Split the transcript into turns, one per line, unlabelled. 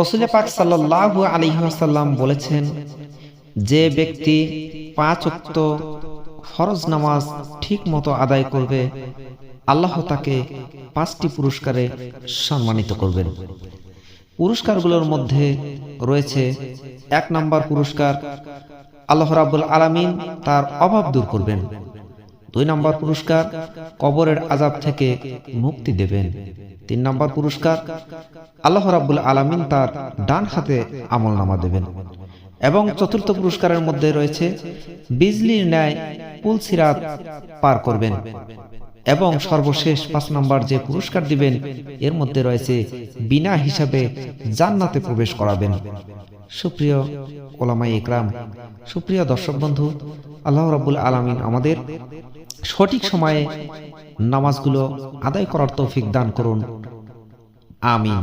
রসুল পাক সাল্লাল্লাহু আলাইহি ওয়াসাল্লাম বলেছেন, যে ব্যক্তি পাঁচ ওয়াক্ত ফরজ নামাজ ঠিক মতো আদায় করবে, আল্লাহ তাকে পাঁচটি পুরস্কারে সম্মানিত করবেন। পুরস্কারগুলোর মধ্যে রয়েছে এক নম্বর পুরস্কার, আল্লাহ রাবুল আলামিন তার অভাব দূর করবেন। দুই নম্বর পুরস্কার কবরের আজাব থেকে মুক্তি দেবেন। তিন নম্বর পুরস্কার আল্লাহ রাব্বুল আলামিন তার ডান হাতে আমল নামা দেবেন। এবং চতুর্থ পুরস্কারের মধ্যে রয়েছে বিজলির ন্যায় পুল সিরাত পার করবেন। এবং সর্বশেষ পাঁচ নম্বর যে পুরস্কার দিবেন, এর মধ্যে রয়েছে বিনা হিসাবে জান্নাতে প্রবেশ করাবেন। সুপ্রিয় ওলামাই ইকরাম, সুপ্রিয় দর্শক বন্ধু আল্লাহ রাবুল আলমিন আমাদের সঠিক সময়ে নামাজগুলো আদায় করার তৌফিক দান করুন। আমিন।